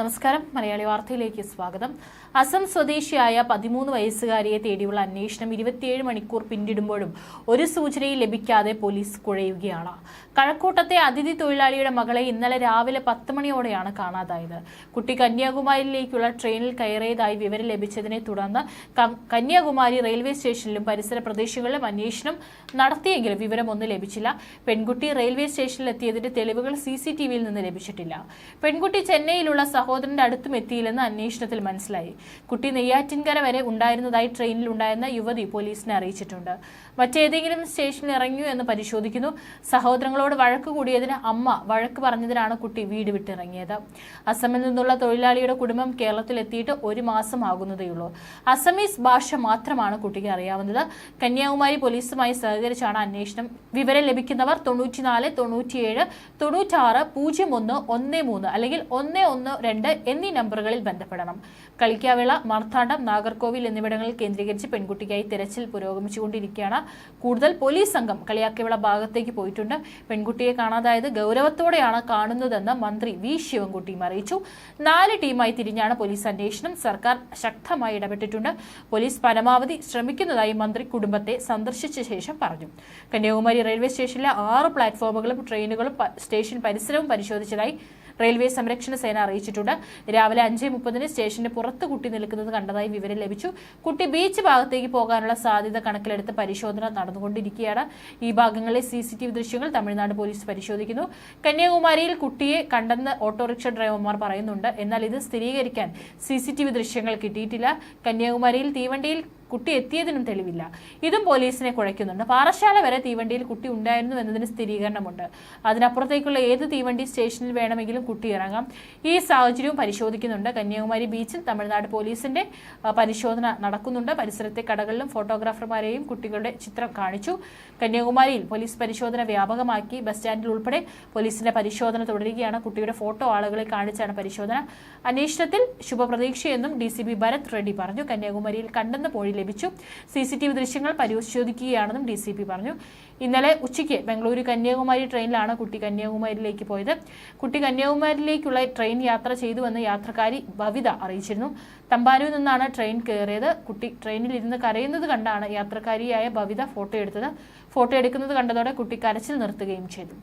നമസ്കാരം. മലയാളി വാർത്തയിലേക്ക് സ്വാഗതം. അസം സ്വദേശിയായ പതിമൂന്ന് വയസ്സുകാരിയെ തേടിയുള്ള അന്വേഷണം ഇരുപത്തിയേഴ് മണിക്കൂർ പിന്നിടുമ്പോഴും ഒരു സൂചനയും ലഭിക്കാതെ പോലീസ് കുഴയുകയാണ്. കഴക്കൂട്ടത്തെ അതിഥി തൊഴിലാളിയുടെ മകളെ ഇന്നലെ രാവിലെ പത്ത് മണിയോടെയാണ് കാണാതായത്. കുട്ടി കന്യാകുമാരിയിലേക്കുള്ള ട്രെയിനിൽ കയറിയതായി വിവരം ലഭിച്ചതിനെ തുടർന്ന് കന്യാകുമാരി റെയിൽവേ സ്റ്റേഷനിലും പരിസര പ്രദേശങ്ങളിലും അന്വേഷണം നടത്തിയെങ്കിലും വിവരമൊന്നും ലഭിച്ചില്ല. പെൺകുട്ടി റെയിൽവേ സ്റ്റേഷനിൽ എത്തിയതിന്റെ തെളിവുകൾ സി സി ടി വിയിൽ നിന്ന് ലഭിച്ചിട്ടില്ല. പെൺകുട്ടി ചെന്നൈയിലുള്ള സഹോദരന്റെ അടുത്തും എത്തിയില്ലെന്ന് അന്വേഷണത്തിൽ മനസ്സിലായി. കുട്ടി നെയ്യാറ്റിൻകര വരെ ഉണ്ടായിരുന്നതായി ട്രെയിനിൽ ഉണ്ടായിരുന്ന യുവതി പോലീസിനെ അറിയിച്ചിട്ടുണ്ട്. മറ്റേതെങ്കിലും സ്റ്റേഷനിൽ ഇറങ്ങിയോ എന്ന് പരിശോധിക്കുന്നു. സഹോദരങ്ങളോട് വഴക്ക് കൂടിയതിന് അമ്മ വഴക്ക് പറഞ്ഞതിനാണ് കുട്ടി വീട് വിട്ടിറങ്ങിയത് അസമിൽ നിന്നുള്ള തൊഴിലാളിയുടെ കുടുംബം കേരളത്തിൽ എത്തിയിട്ട് ഒരു മാസം ആകുന്നതേയുള്ളൂ അസമീസ് ഭാഷ മാത്രമാണ് കുട്ടിക്ക് അറിയാവുന്നത്. കന്യാകുമാരി പോലീസുമായി സഹകരിച്ചാണ് അന്വേഷണം. വിവരം ലഭിക്കുന്നവർ തൊണ്ണൂറ്റിനാല് തൊണ്ണൂറ്റിയേഴ് തൊണ്ണൂറ്റാറ് പൂജ്യം ഒന്ന് ഒന്ന് മൂന്ന് അല്ലെങ്കിൽ ഒന്ന് ഒന്ന് രണ്ട് എന്നീ നമ്പറുകളിൽ ബന്ധപ്പെടണം. കളിക്കാവിള മാർത്താണ്ഡം നാഗർകോവിൽ എന്നിവിടങ്ങളിൽ കേന്ദ്രീകരിച്ച് പെൺകുട്ടിക്കായി തിരച്ചിൽ പുരോഗമിച്ചുകൊണ്ടിരിക്കുകയാണ്. കൂടുതൽ പോലീസ് സംഘം കളിയാക്കിവിള ഭാഗത്തേക്ക് പോയിട്ടുണ്ട്. പെൺകുട്ടിയെ കാണാതായത് ഗൗരവത്തോടെയാണ് കാണുന്നതെന്ന് മന്ത്രി വി. ശിവൻകുട്ടിയും അറിയിച്ചു. നാല് ടീമായി തിരിഞ്ഞാണ് പോലീസ് അന്വേഷണം. സർക്കാർ ശക്തമായി ഇടപെട്ടിട്ടുണ്ട്. പോലീസ് പരമാവധി ശ്രമിക്കുന്നതായി മന്ത്രി കുടുംബത്തെ സന്ദർശിച്ച ശേഷം പറഞ്ഞു. കന്യാകുമാരി റെയിൽവേ സ്റ്റേഷനിലെ ആറ് പ്ലാറ്റ്ഫോമുകളും ട്രെയിനുകളും സ്റ്റേഷൻ പരിസരവും പരിശോധിച്ചതായി റെയിൽവേ സംരക്ഷണ സേന അറിയിച്ചിട്ടുണ്ട്. രാവിലെ അഞ്ച് മുപ്പതിന് സ്റ്റേഷന്റെ പുറത്ത് കുട്ടി നിൽക്കുന്നത് കണ്ടതായി വിവരം ലഭിച്ചു. കുട്ടി ബീച്ച് ഭാഗത്തേക്ക് പോകാനുള്ള സാധ്യത കണക്കിലെടുത്ത് പരിശോധന നടന്നുകൊണ്ടിരിക്കുകയാണ്. ഈ ഭാഗങ്ങളിലെ സി സി ദൃശ്യങ്ങൾ തമിഴ്നാട് പോലീസ് പരിശോധിക്കുന്നു. കന്യാകുമാരിയിൽ കുട്ടിയെ കണ്ടെന്ന് ഓട്ടോറിക്ഷ ഡ്രൈവർമാർ പറയുന്നുണ്ട്. എന്നാൽ ഇത് സ്ഥിരീകരിക്കാൻ സി ദൃശ്യങ്ങൾ കിട്ടിയിട്ടില്ല. കന്യാകുമാരിയിൽ തീവണ്ടിയിൽ കുട്ടി എത്തിയതിനും തെളിവില്ല. ഇതും പോലീസിനെ കുഴയ്ക്കുന്നുണ്ട്. പാറശാല വരെ തീവണ്ടിയിൽ കുട്ടി ഉണ്ടായിരുന്നു എന്നതിന് സ്ഥിരീകരണമുണ്ട്. അതിനപ്പുറത്തേക്കുള്ള ഏത് തീവണ്ടി സ്റ്റേഷനിൽ വേണമെങ്കിലും കുട്ടി ഇറങ്ങാം. ഈ സാഹചര്യവും പരിശോധിക്കുന്നുണ്ട്. കന്യാകുമാരി ബീച്ചിൽ തമിഴ്നാട് പോലീസിന്റെ പരിശോധന നടക്കുന്നുണ്ട്. പരിസരത്തെ കടകളിലും ഫോട്ടോഗ്രാഫർമാരെയും കുട്ടികളുടെ ചിത്രം കാണിച്ചു. കന്യാകുമാരിയിൽ പോലീസ് പരിശോധന വ്യാപകമാക്കി. ബസ് സ്റ്റാൻഡിൽ ഉൾപ്പെടെ പോലീസിന്റെ പരിശോധന തുടരുകയാണ്. കുട്ടിയുടെ ഫോട്ടോ ആളുകളെ കാണിച്ചാണ് പരിശോധന. അന്വേഷണത്തിൽ ശുഭപ്രതീക്ഷയെന്നും D C B Bharat Reddy പറഞ്ഞു. കന്യാകുമാരിയിൽ കണ്ടെന്ന് മൊഴി ലഭിച്ചു. സി സി ടി വി ദൃശ്യങ്ങൾ പരിശോധിക്കുകയാണെന്നും ഡി സി പി പറഞ്ഞു. ഇന്നലെ ഉച്ചയ്ക്ക് ബംഗളൂരു കന്യാകുമാരി ട്രെയിനിലാണ് കുട്ടി കന്യാകുമാരിയിലേക്ക് പോയത്. കുട്ടി കന്യാകുമാരിയിലേക്കുള്ള ട്രെയിൻ യാത്ര ചെയ്തുവെന്ന് യാത്രക്കാരി ഭവിത അറിയിച്ചിരുന്നു. തമ്പാനൂരിൽ നിന്നാണ് ട്രെയിൻ കയറിയത്. കുട്ടി ട്രെയിനിൽ ഇരുന്ന് കരയുന്നത് കണ്ടാണ് യാത്രക്കാരിയായ ഭവിത ഫോട്ടോ എടുത്തത്. ഫോട്ടോ എടുക്കുന്നത് കണ്ടതോടെ കുട്ടി കരച്ചിൽ നിർത്തുകയും ചെയ്തു.